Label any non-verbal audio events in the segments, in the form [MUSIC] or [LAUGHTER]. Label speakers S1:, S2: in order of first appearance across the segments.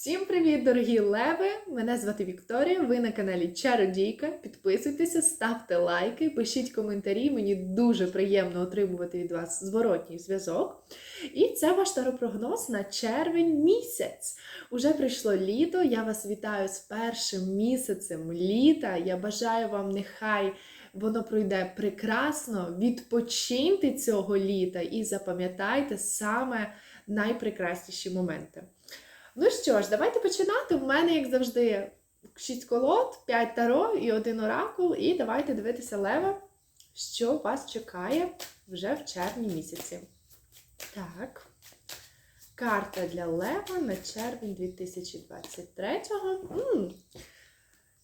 S1: Всім привіт, дорогі леви! Мене звати Вікторія. Ви на каналі Чародійка. Підписуйтеся, ставте лайки, пишіть коментарі. Мені дуже приємно отримувати від вас зворотній зв'язок. І це ваш таропрогноз на червень місяць. Уже прийшло літо. Я вас вітаю з першим місяцем літа. Я бажаю вам нехай. Воно пройде прекрасно, відпочиньте цього літа і запам'ятайте саме найпрекрасніші моменти. Ну що ж, давайте починати. В мене, як завжди, 6 колод, 5 таро і один оракул. І давайте дивитися лева, що вас чекає вже в червні місяці. Так. Карта для лева на червень 2023-го. М,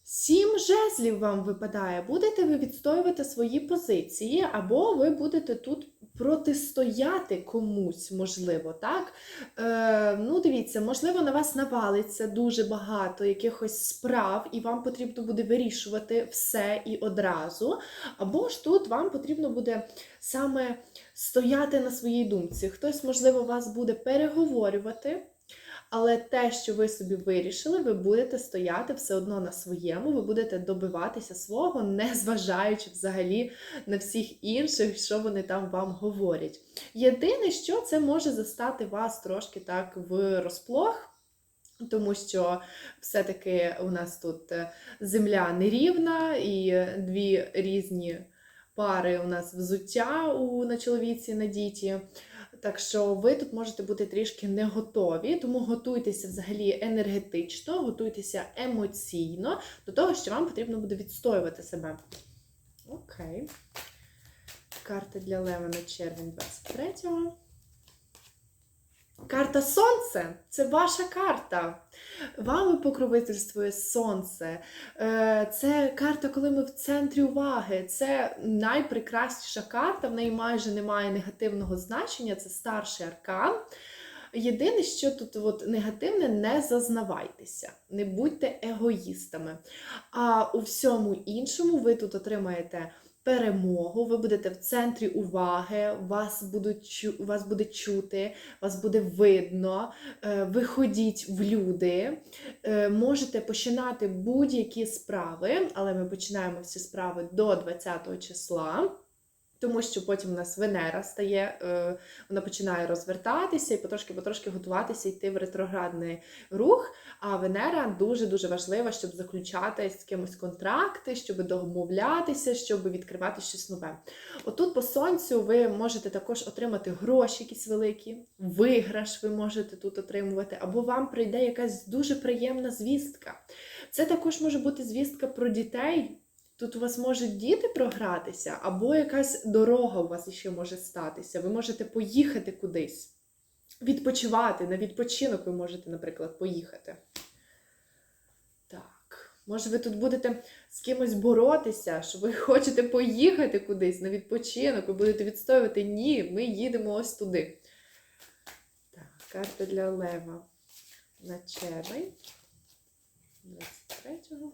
S1: Сім жезлів вам випадає. Будете ви відстоювати свої позиції, або ви будете тут протистояти комусь, можливо, так? Е, ну, дивіться, можливо, на вас навалиться дуже багато якихось справ, і вам потрібно буде вирішувати все і одразу. Або ж тут вам потрібно буде саме стояти на своїй думці. Хтось, можливо, вас буде переговорювати. Але те, що ви собі вирішили, ви будете стояти все одно на своєму, ви будете добиватися свого, не зважаючи взагалі на всіх інших, що вони там вам говорять. Єдине, що це може застати вас трошки так в розплох. Тому що все-таки у нас тут е, земля нерівна і дві різні пари у нас взуття у на чоловіці на діті. Так що ви тут можете бути трішки не готові, тому готуйтеся взагалі енергетично, готуйтеся емоційно до того, що вам потрібно буде відстоювати себе. Окей. Карта для Лева на червень 23-го. Карта Сонце це ваша карта. Вами покровительствує сонце. Е, Це карта, коли ми в центрі уваги. Це найпрекрасніша карта, в неї майже немає негативного значення, це старший аркан. Єдине, що тут от негативне, не зазнавайтеся, не будьте егоїстами. А у всьому іншому ви тут отримаєте перемогу, ви будете в центрі уваги, вас будуть вас буде чути, вас буде видно. Е, Виходіть в люди, Е, можете починати будь-які справи, але ми починаємо всі справи до 20 числа. Тому що потім у нас Венера стає, е, вона починає розвертатися і потрошки-потрошки готуватися йти в ретроградний рух. А Венера дуже-дуже важлива, щоб заключати з кимось контракти, щоб домовлятися, щоб відкривати щось нове. Отут по сонцю ви можете також отримати гроші якісь великі, виграш ви можете тут отримувати, або вам прийде якась дуже приємна звістка. Це також може бути звістка про дітей. Тут у вас можуть діти програтися, або якась дорога у вас ще може статися. Ви можете поїхати кудись, відпочивати. На відпочинок ви можете, наприклад, поїхати. Так, може, ви тут будете з кимось боротися, що ви [LAUGHS] хочете поїхати кудись на відпочинок, ви будете відстоювати. Ні, ми їдемо ось туди. Так, карта для Лева на червень. 23-го.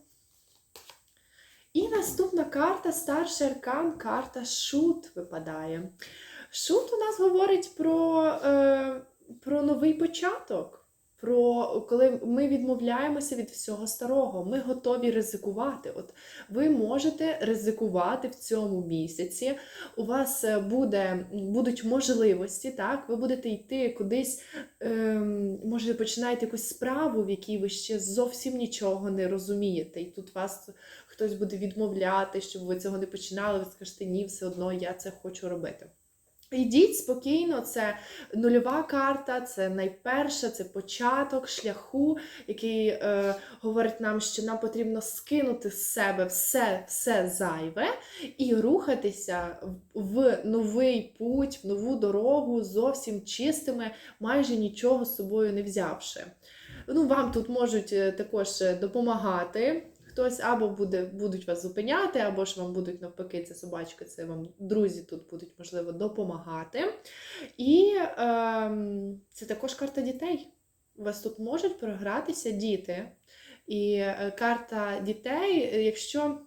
S1: І наступна карта старший аркан, карта Шут випадає. Шут у нас говорить про, е, про новий початок. Про коли ми відмовляємося від всього старого, ми готові ризикувати. От ви можете ризикувати в цьому місяці. У вас е, буде, будуть можливості, так? Ви будете йти кудись, ем, може, починаєте якусь справу, в якій ви ще зовсім нічого не розумієте. І тут вас хтось буде відмовляти, щоб ви цього не починали, ви скажете, ні, все одно я це хочу робити. Йдіть спокійно, це нульова карта, це найперша, це початок шляху, який е, говорить нам, що нам потрібно скинути з себе все, все зайве і рухатися в новий путь, в нову дорогу зовсім чистими, майже нічого з собою не взявши. Ну, вам тут можуть е, також е, допомагати. Хтось або буде, будуть вас зупиняти, або ж вам будуть навпаки, це собачка, це вам друзі тут будуть, можливо, допомагати. І е, це також карта дітей. У вас тут можуть програтися діти. І е, карта дітей, е, якщо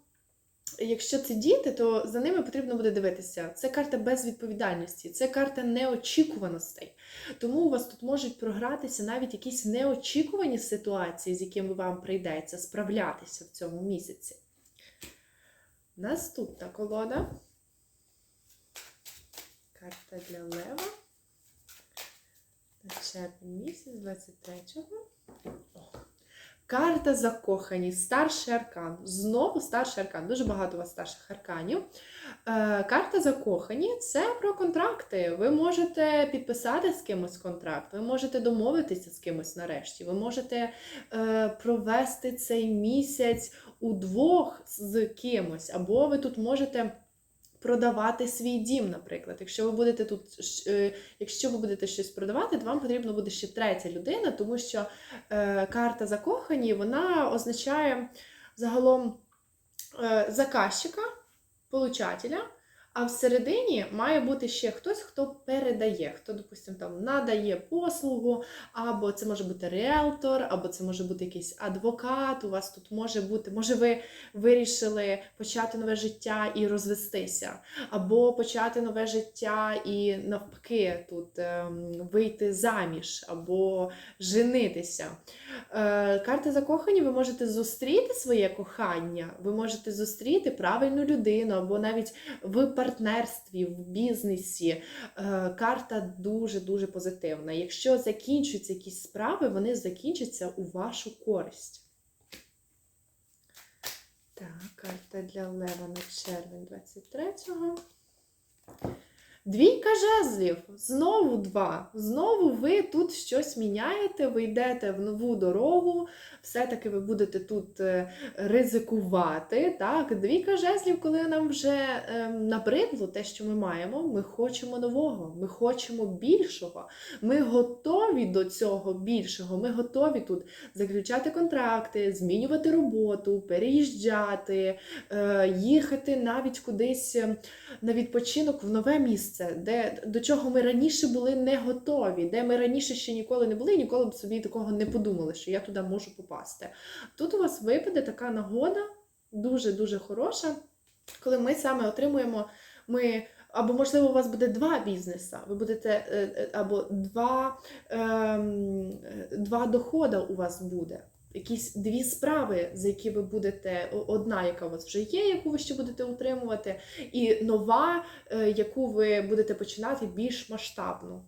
S1: якщо це діти, то за ними потрібно буде дивитися. Це карта безвідповідальності, це карта неочікуваностей. Тому у вас тут можуть програтися навіть якісь неочікувані ситуації, з якими вам прийдеться справлятися в цьому місяці. Наступна колода. Карта для Лева. На червень місяць 23-го. Карта закохані, старший аркан. Знову старший аркан. Дуже багато у вас старших арканів. Е, карта закохані це про контракти. Ви можете підписати з кимось контракт, ви можете домовитися з кимось нарешті. Ви можете е, провести цей місяць удвох з кимось, або ви тут можете. Продавати свій дім, наприклад. Якщо ви будете тут, е, якщо ви будете щось продавати, то вам потрібно буде ще третя людина, тому що е, карта закохані вона означає загалом е, заказчика, получателя, а всередині має бути ще хтось, хто передає, хто, допустимо, там надає послугу, або це може бути риелтор, або це може бути якийсь адвокат. У вас тут може бути, може, ви вирішили почати нове життя і розвестися, або почати нове життя і навпаки тут ем, вийти заміж, або женитися. Е, карти закохані, ви можете зустріти своє кохання, ви можете зустріти правильну людину, або навіть в партнерстві, в бізнесі. Е, карта дуже-дуже позитивна. Якщо закінчуються якісь справи, вони закінчаться у вашу користь. Так, карта для Лева на червень 23-го. Двійка жезлів, знову два. Знову ви тут щось міняєте, ви йдете в нову дорогу, все-таки ви будете тут е, ризикувати. Так? Двійка жезлів, коли нам вже е, набридло те, що ми маємо, ми хочемо нового, ми хочемо більшого. Ми готові до цього більшого. Ми готові тут заключати контракти, змінювати роботу, переїжджати, е, їхати навіть кудись е, на відпочинок в нове місце місце, де, до чого ми раніше були не готові, де ми раніше ще ніколи не були, і ніколи б собі такого не подумали, що я туди можу попасти. Тут у вас випаде така нагода, дуже-дуже хороша, коли ми саме отримуємо. ми або, можливо, у вас буде два бізнеса, ви будете е, е, або два ем, два доходи у вас буде якісь дві справи, за які ви будете, одна, яка у вас вже є, яку ви ще будете утримувати, і нова, е, яку ви будете починати більш масштабно.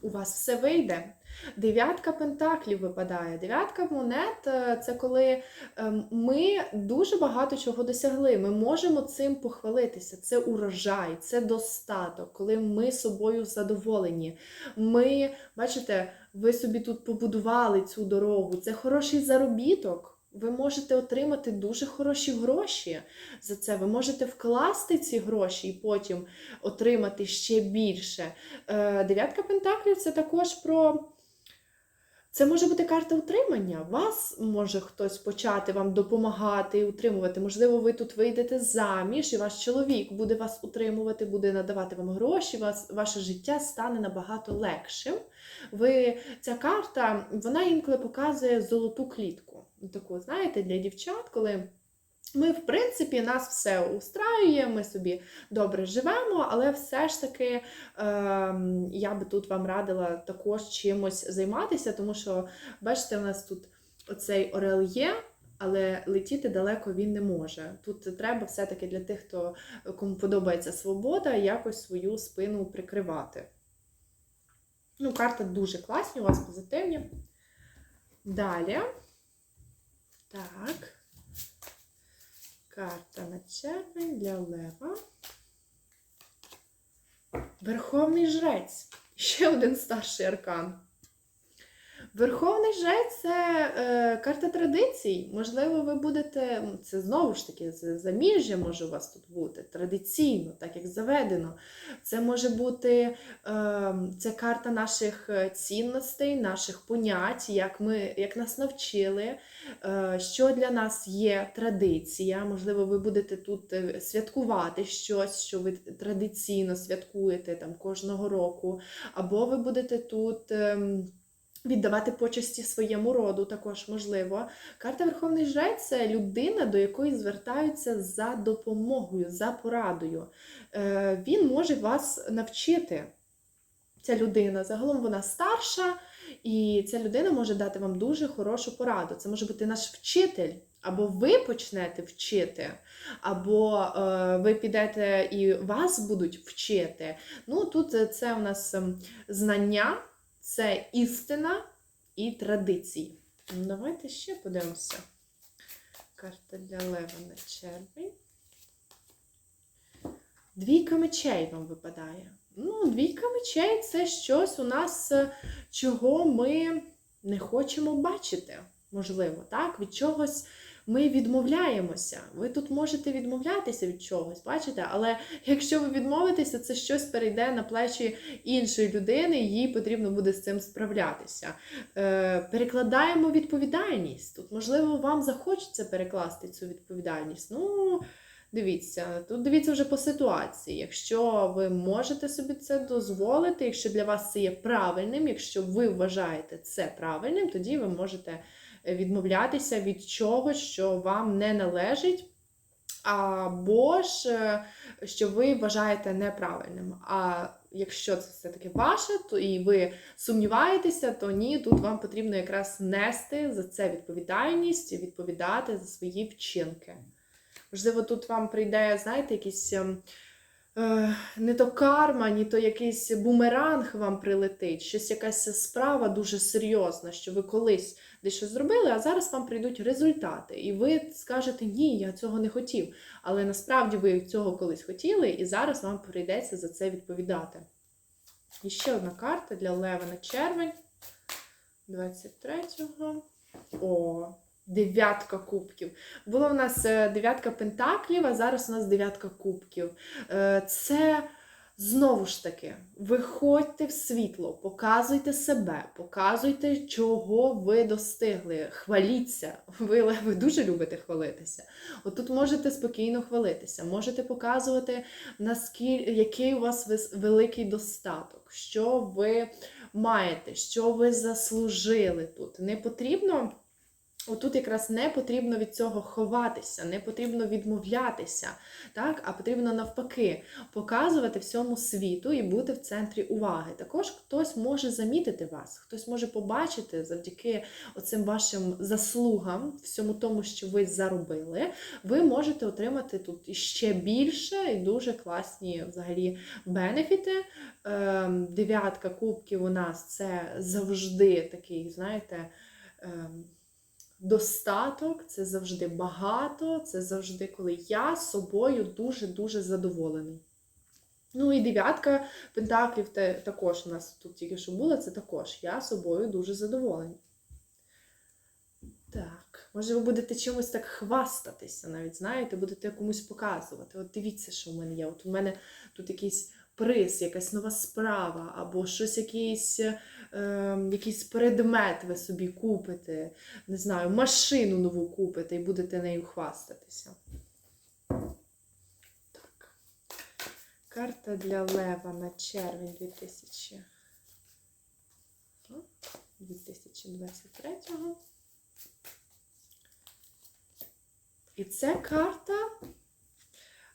S1: У вас все вийде. Дев'ятка пентаклів випадає. Дев'ятка монет е, це коли ем, ми дуже багато чого досягли. Ми можемо цим похвалитися. Це урожай, це достаток, коли ми собою задоволені. Ми, бачите, ви собі тут побудували цю дорогу. Це хороший заробіток. Ви можете отримати дуже хороші гроші за це. Ви можете вкласти ці гроші і потім отримати ще більше. Е, дев'ятка пентаклів це також про. Це може бути карта утримання. Вас може хтось почати вам допомагати і утримувати. Можливо, ви тут вийдете заміж, і ваш чоловік буде вас утримувати, буде надавати вам гроші, вас, ваше життя стане набагато легшим. Ви, Ця карта вона інколи показує золоту клітку. Таку, знаєте, для дівчат, коли. Ми, в принципі, нас все устраює, ми собі добре живемо, але все ж таки е, я би тут вам радила також чимось займатися, тому що, бачите, у нас тут оцей орел є, але летіти далеко він не може. Тут треба все-таки для тих, хто кому подобається свобода, якось свою спину прикривати. Ну, карта дуже класні, у вас позитивні. Далі. Так. Карта на червень для лева. Верховний жрець. Ще один старший аркан. Верховний жрець це е, карта традицій. Можливо, ви будете, це знову ж таки, заміжжя може у вас тут бути, традиційно, так як заведено. Це може бути е, це карта наших е, цінностей, наших понять, як ми, як нас навчили, е, що для нас є традиція. Можливо, ви будете тут е, святкувати щось, що ви традиційно святкуєте там кожного року, або ви будете тут. Е, Віддавати почесті своєму роду також можливо. Карта Верховний Жрець це людина, до якої звертаються за допомогою, за порадою. Е, Він може вас навчити. Ця людина. Загалом вона старша, і ця людина може дати вам дуже хорошу пораду. Це може бути наш вчитель. Або ви почнете вчити, або е, ви підете і вас будуть вчити. Ну, тут е, це у нас ем, знання, це істина і традиції. Давайте ще подивимося. Карта для Лева на червень. Двійка мечей вам випадає. Ну, двійка мечей це щось у нас, е, чого ми не хочемо бачити. Можливо, так? Від чогось ми відмовляємося. Ви тут можете відмовлятися від чогось, бачите? Але якщо ви відмовитеся, це щось перейде на плечі іншої людини, і їй потрібно буде з цим справлятися. Е, перекладаємо відповідальність. Тут, можливо, вам захочеться перекласти цю відповідальність. Ну, дивіться, тут дивіться вже по ситуації. Якщо ви можете собі це дозволити, якщо для вас це є правильним, якщо ви вважаєте це правильним, тоді ви можете відмовлятися від чогось, що вам не належить. Або ж е, що ви вважаєте неправильним. А якщо це все-таки ваше, то і ви сумніваєтеся, то ні, тут вам потрібно якраз нести за це відповідальність і відповідати за свої вчинки. Можливо, тут вам прийде, знаєте, якийсь ем, не то карма, ні то якийсь бумеранг вам прилетить, щось якась справа дуже серйозна, що ви колись десь щось зробили, а зараз вам прийдуть результати. І ви скажете, ні, я цього не хотів. Але насправді ви цього колись хотіли, і зараз вам прийдеться за це відповідати. І ще одна карта для Лева на червень 23-го. О, дев'ятка кубків. Була у нас е, дев'ятка пентаклів, а зараз у нас дев'ятка кубків. Е, Це. Знову ж таки, виходьте в світло, показуйте себе, показуйте, чого ви достигли. Хваліться. Ви, ви дуже любите хвалитися. Отут можете спокійно хвалитися, можете показувати, наскільки який у вас великий достаток, що ви маєте, що ви заслужили тут. Не потрібно. Отут якраз не потрібно від цього ховатися, не потрібно відмовлятися, так? а потрібно навпаки показувати всьому світу і бути в центрі уваги. Також хтось може замітити вас, хтось може побачити завдяки оцим вашим заслугам, всьому тому, що ви заробили, ви можете отримати тут ще більше і дуже класні взагалі бенефіти. Ем, Дев'ятка кубків у нас це завжди такий, знаєте. Достаток це завжди багато, це завжди, коли я собою дуже-дуже задоволений. Ну і дев'ятка пентаклів те, також у нас тут тільки що було, це також я собою дуже задоволений. Так, може ви будете чимось так хвастатися, навіть знаєте, будете комусь показувати. От дивіться, що в мене є. От у мене тут якийсь приз, якась нова справа, або щось якийсь, е, якийсь предмет ви собі купите, не знаю, машину нову купите і будете нею хвастатися. Так. Карта для Лева на червень 2000. 2023. І це карта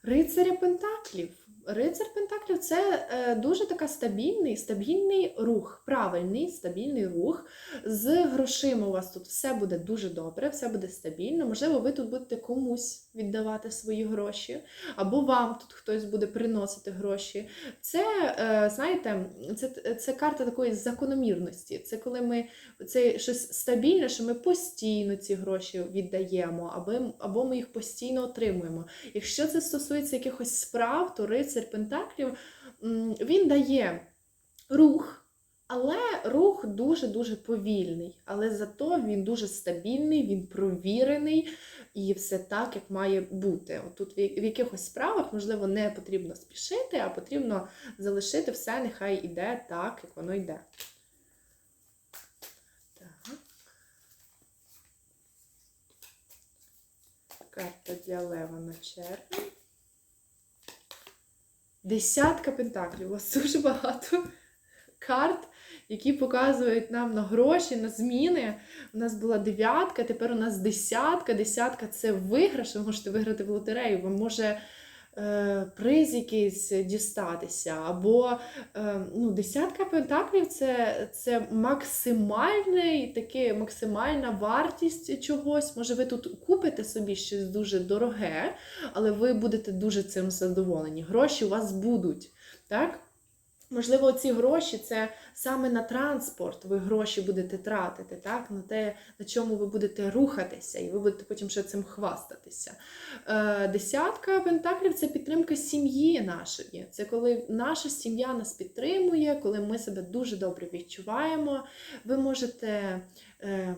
S1: Рицаря Пентаклів. Рицар Пентаклів це е, дуже така стабільний, стабільний рух, правильний стабільний рух. З грошима у вас тут все буде дуже добре, все буде стабільно. Можливо, ви тут будете комусь віддавати свої гроші, або вам тут хтось буде приносити гроші. Це, е, знаєте, це, це карта такої закономірності. Це коли ми це щось стабільне, що ми постійно ці гроші віддаємо, або, або ми їх постійно отримуємо. Якщо це стосується якихось справ, то рицар Пентаклів він дає рух, але рух дуже-дуже повільний. Але зато він дуже стабільний, він провірений і все так, як має бути. От тут в якихось справах, можливо, не потрібно спішити, а потрібно залишити все, нехай іде так, як воно йде. Так. Карта для Лева на червень. Десятка пентаклів. У вас [LAUGHS] дуже багато карт, які показують нам на гроші, на зміни. У нас була дев'ятка, тепер у нас десятка. Десятка це виграш, ви можете виграти в лотерею, вам може приз якийсь дістатися. Або е, ну, десятка пентаклів це, це максимальний, таки, максимальна вартість чогось. Може, ви тут купите собі щось дуже дороге, але ви будете дуже цим задоволені. Гроші у вас будуть. Так? Можливо, ці гроші це саме на транспорт ви гроші будете тратити, так? на те, на чому ви будете рухатися, і ви будете потім ще цим хвастатися. Е, Десятка пентаклів це підтримка сім'ї нашої. Це коли наша сім'я нас підтримує, коли ми себе дуже добре відчуваємо. Ви можете е,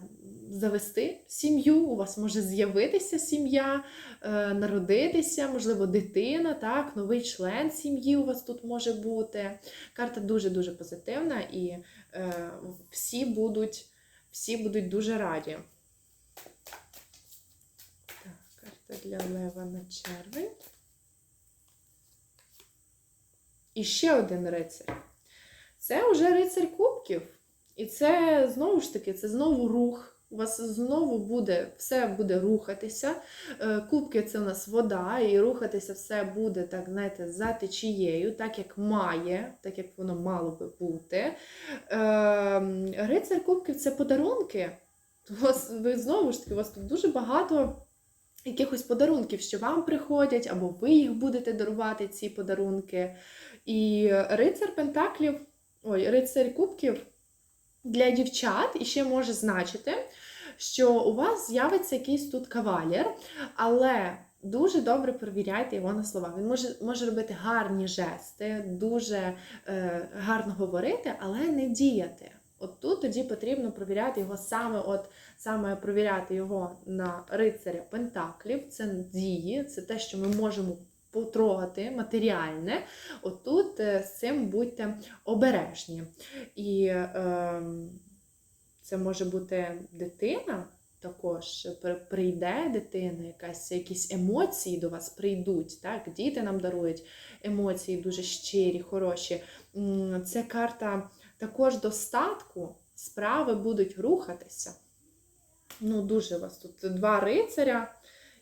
S1: завести сім'ю, у вас може з'явитися сім'я, е, народитися, можливо, дитина, так, новий член сім'ї у вас тут може бути. Карта дуже-дуже позитивна і е, всі, будуть, всі будуть дуже раді. Так, карта для лева на червень. І ще один рицар. Це вже рицар кубків. І це знову ж таки, це знову рух. У вас знову буде, все буде рухатися. Е, Кубки це у нас вода, і рухатися все буде так, знаєте, за течією, так як має, так як воно мало би бути. Е, Рицар кубків це подарунки. У вас, ви знову ж таки, у вас тут дуже багато якихось подарунків, що вам приходять, або ви їх будете дарувати, ці подарунки. І рицар Пентаклів, ой, рицар кубків для дівчат і ще може значити, що у вас з'явиться якийсь тут кавалер, але дуже добре перевіряйте його на слова. Він може може робити гарні жести, дуже е, гарно говорити, але не діяти. От тут тоді потрібно провіряти його саме, от саме провіряти його на рицаря Пентаклів. Це дії, це те, що ми можемо потрогати матеріальне. Отут е, з цим будьте обережні. І е, це може бути дитина. Також прийде дитина, якась, якісь емоції до вас прийдуть. Так? Діти нам дарують емоції дуже щирі, хороші. Це карта також достатку, справи будуть рухатися. Ну, Дуже у вас тут два рицаря,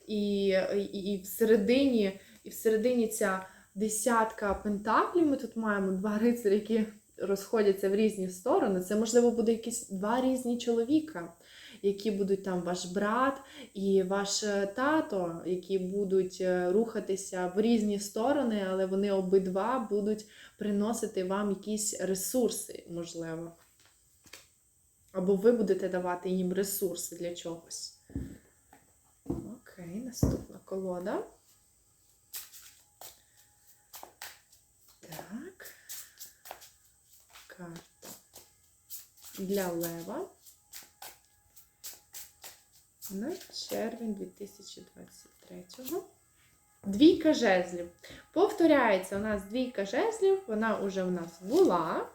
S1: і, і, і всередині і всередині ця десятка пентаклів. Ми тут маємо два рицарі, які розходяться в різні сторони. Це, можливо, буде якісь два різні чоловіка, які будуть там ваш брат і ваш е, тато, які будуть е, рухатися в різні сторони, але вони обидва будуть приносити вам якісь ресурси, можливо. Або ви будете давати їм ресурси для чогось. Окей, наступна колода. Так. Карта для лева на червень 2023. Двійка жезлів. Повторяється у нас двійка жезлів, вона вже у нас була.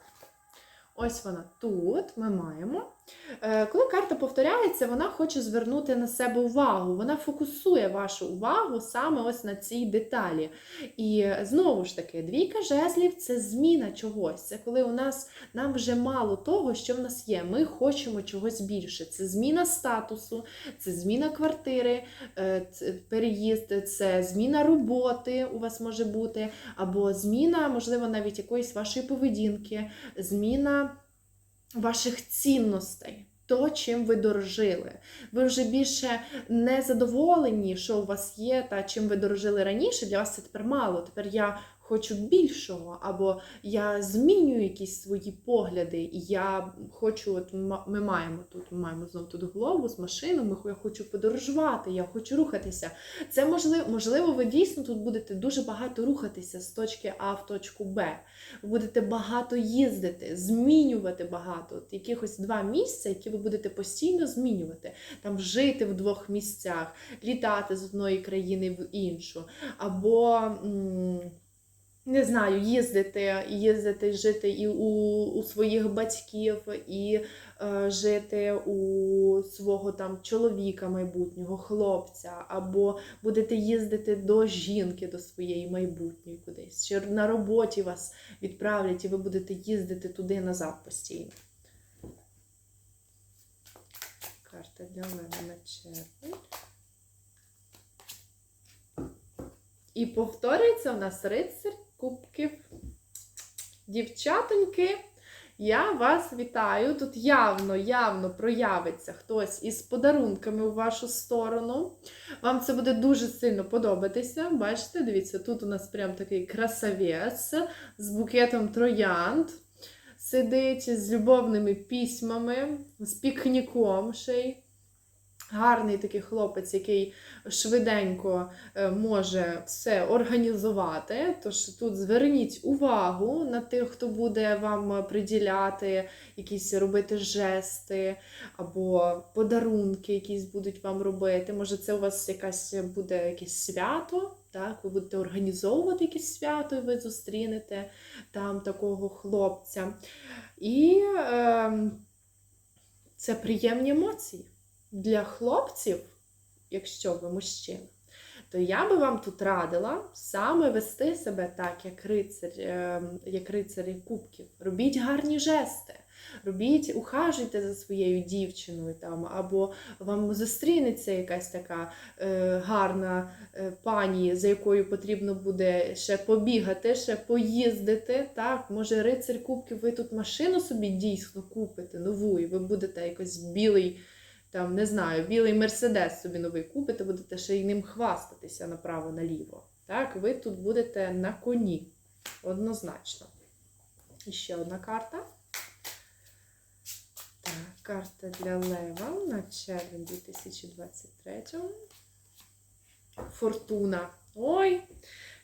S1: Ось вона тут ми маємо. Е, коли карта повторяється, вона хоче звернути на себе увагу. Вона фокусує вашу увагу саме ось на цій деталі. І знову ж таки, двійка жезлів це зміна чогось. Це коли у нас нам вже мало того, що в нас є. Ми хочемо чогось більше. Це зміна статусу, це зміна квартири, е, це переїзд, це зміна роботи у вас може бути, або зміна, можливо, навіть якоїсь вашої поведінки, зміна ваших цінностей. То, чим ви дорожили. Ви вже більше не задоволені, що у вас є, та чим ви дорожили раніше, для вас це тепер мало. Тепер я хочу більшого, або я змінюю якісь свої погляди, і я хочу, от ми маємо тут, ми маємо знову тут глобус, машину, я хочу подорожувати, я хочу рухатися. Це можливо, можливо, ви дійсно тут будете дуже багато рухатися з точки А в точку Б. Ви будете багато їздити, змінювати багато. От якихось два місця, які ви будете постійно змінювати. Там жити в двох місцях, літати з одної країни в іншу. або... Не знаю, їздити, їздити, жити і у, у своїх батьків, і е, жити у свого там чоловіка майбутнього, хлопця, або будете їздити до жінки, до своєї майбутньої кудись. Чи на роботі вас відправлять, і ви будете їздити туди назад постійно. Карта для мене на червень. І повторюється у нас рицар кубків. Дівчатоньки, я вас вітаю. Тут явно, явно проявиться хтось із подарунками у вашу сторону. Вам це буде дуже сильно подобатися. Бачите, дивіться, тут у нас прям такий красавець з букетом троянд. Сидить з любовними письмами, з пікніком ще й. Гарний такий хлопець, який швиденько е, може все організувати. Тож тут зверніть увагу на тих, хто буде вам приділяти, якісь робити жести або подарунки, якісь будуть вам робити. Може, це у вас якась буде якесь свято. Так, ви будете організовувати якесь свято, і ви зустрінете там такого хлопця. І е, це приємні емоції для хлопців, якщо ви мужчина, то я би вам тут радила саме вести себе так, як рицар, е, як рицарі кубків. Робіть гарні жести. Робіть, ухажуйте за своєю дівчиною там, або вам зустрінеться якась така е, гарна е, пані, за якою потрібно буде ще побігати, ще поїздити. Так, може, рицар кубків, ви тут машину собі дійсно купите нову, і ви будете якось білий там, не знаю, білий мерседес собі новий купите, будете ще й ним хвастатися направо-наліво. Так, ви тут будете на коні. Однозначно. І ще одна карта. Так, карта для Лева на червень 2023. Фортуна. Ой,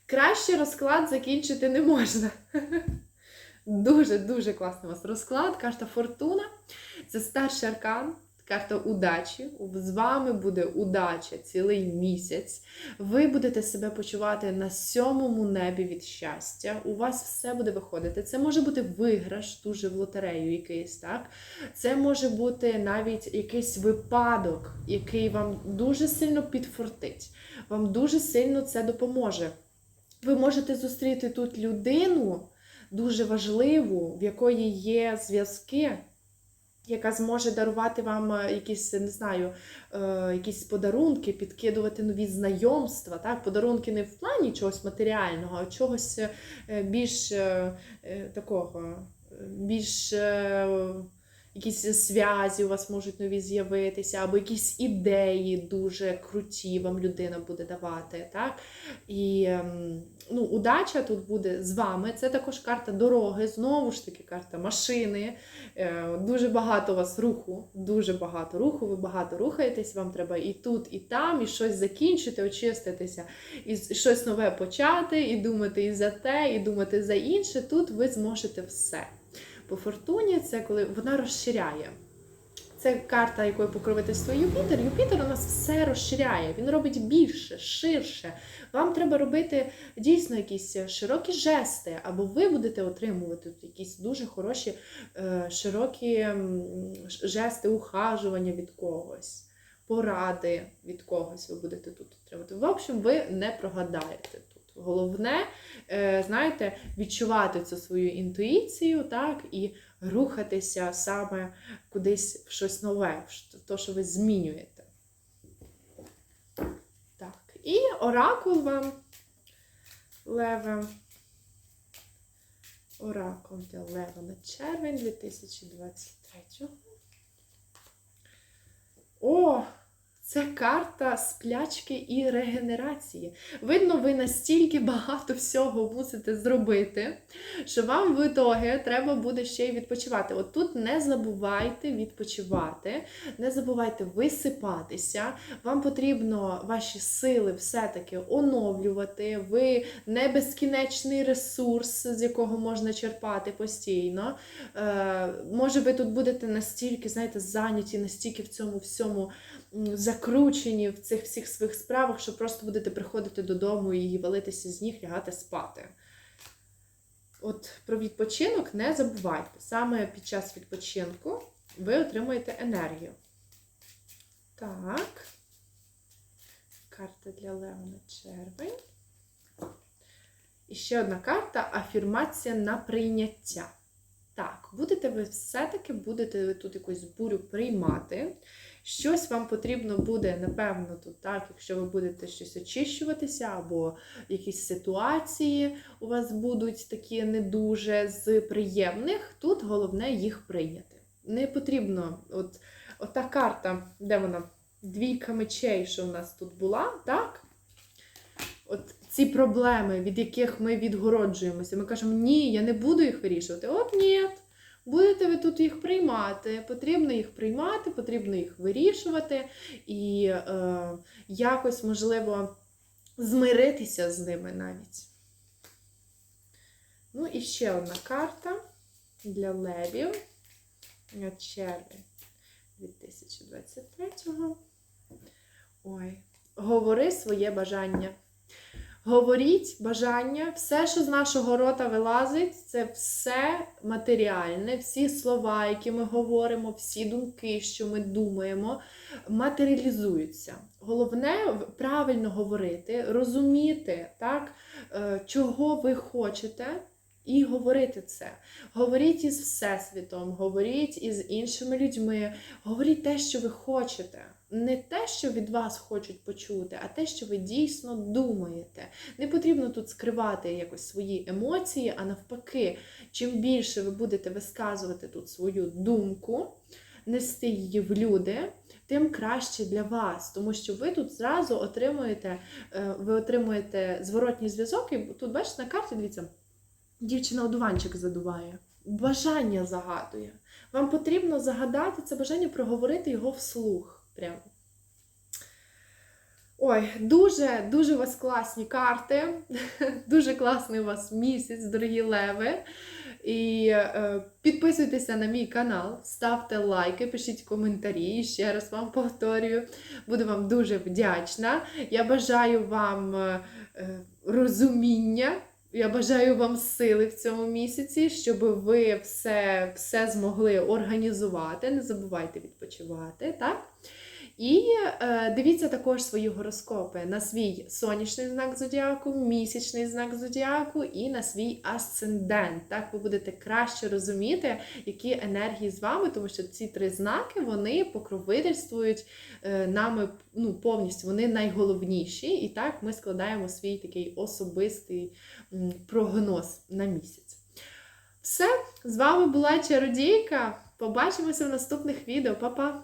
S1: краще розклад закінчити не можна. [LAUGHS] Дуже-дуже класний у вас розклад. Карта Фортуна. Це старший аркан. Карта удачі. З вами буде удача цілий місяць. Ви будете себе почувати на сьомому небі від щастя. У вас все буде виходити. Це може бути виграш дуже в лотерею якийсь, так? Це може бути навіть якийсь випадок, який вам дуже сильно підфортить. Вам дуже сильно це допоможе. Ви можете зустріти тут людину дуже важливу, в якої є зв'язки яка зможе дарувати вам е, якісь, не знаю, е, якісь подарунки, підкидувати нові знайомства. Так? Подарунки не в плані чогось матеріального, а чогось е, більш такого, більш якісь зв'язі у вас можуть нові з'явитися, або якісь ідеї дуже круті вам людина буде давати. Так? І ем, ну, удача тут буде з вами. Це також карта дороги, знову ж таки, карта машини. Е, дуже багато у вас руху, дуже багато руху, ви багато рухаєтесь, вам треба і тут, і там, і щось закінчити, очиститися, і щось нове почати, і думати і за те, і думати за інше. Тут ви зможете все. По фортуні це коли вона розширяє. Це карта, якою покровительство Юпітер. Юпітер у нас все розширяє, він робить більше, ширше. Вам треба робити дійсно якісь широкі жести, або ви будете отримувати тут якісь дуже хороші, е, широкі жести ухажування від когось, поради від когось ви будете тут отримати. В общем, ви не прогадаєте. Головне, е, знаєте, відчувати цю свою інтуїцію, так, і рухатися саме кудись в щось нове, в те, що ви змінюєте. Так, і оракул вам, леве. Оракул для Лева на червень 2023. О! Це карта сплячки і регенерації. Видно, ви настільки багато всього мусите зробити, що вам в ітоги треба буде ще й відпочивати. От тут не забувайте відпочивати, не забувайте висипатися. Вам потрібно ваші сили все-таки оновлювати. Ви не безкінечний ресурс, з якого можна черпати постійно. Е, Може, ви тут будете настільки, знаєте, зайняті, настільки в цьому всьому закручені в цих всіх своїх справах, що просто будете приходити додому і валитися з ніг, лягати спати. от про відпочинок не забувайте. Саме під час відпочинку ви отримуєте енергію. Так. Карта для Лева на червень. І ще одна карта афірмація на прийняття. Так, будете ви все-таки будете ви тут якусь бурю приймати. Щось вам потрібно буде, напевно, тут так, якщо ви будете щось очищуватися, або якісь ситуації у вас будуть такі не дуже з приємних, тут головне їх прийняти. Не потрібно, от, от та карта, де вона? Двійка мечей, що у нас тут була, так? От ці проблеми, від яких ми відгороджуємося, ми кажемо, ні, я не буду їх вирішувати. От ні. Будете ви тут їх приймати. Потрібно їх приймати, потрібно їх вирішувати і е, якось, можливо, змиритися з ними навіть. Ну і ще одна карта для левів на червень 2023-го. Ой, говори своє бажання. Говоріть бажання, все, що з нашого рота вилазить, це все матеріальне, всі слова, які ми говоримо, всі думки, що ми думаємо, матеріалізуються. Головне правильно говорити, розуміти, так, е, чого ви хочете. І говорити це. Говоріть із Всесвітом, говоріть із іншими людьми, говоріть те, що ви хочете. Не те, що від вас хочуть почути, а те, що ви дійсно думаєте. Не потрібно тут скривати якось свої емоції, а навпаки, чим більше ви будете висказувати тут свою думку, нести її в люди, тим краще для вас, тому що ви тут зразу отримуєте, е, ви отримуєте зворотній зв'язок, і тут, бачите, на карті, дивіться, дівчина одуванчик задуває, бажання загадує. Вам потрібно загадати це бажання, проговорити його вслух. Прямо. Ой, дуже, дуже у вас класні карти. [LAUGHS] Дуже класний у вас місяць, дорогі леви. І е, підписуйтеся на мій канал, ставте лайки, пишіть коментарі. Ще раз вам повторюю. Буду вам дуже вдячна. Я бажаю вам е, розуміння. Я бажаю вам сили в цьому місяці, щоб ви все, все змогли організувати. Не забувайте відпочивати, так? І е, дивіться також свої гороскопи на свій сонячний знак зодіаку, місячний знак зодіаку і на свій асцендент. Так ви будете краще розуміти, які енергії з вами, тому що ці три знаки вони покровительствують е, нами ну, повністю. Вони найголовніші. І так ми складаємо свій такий особистий прогноз на місяць. Все, з вами була Чародійка. Побачимося в наступних відео. Па-па!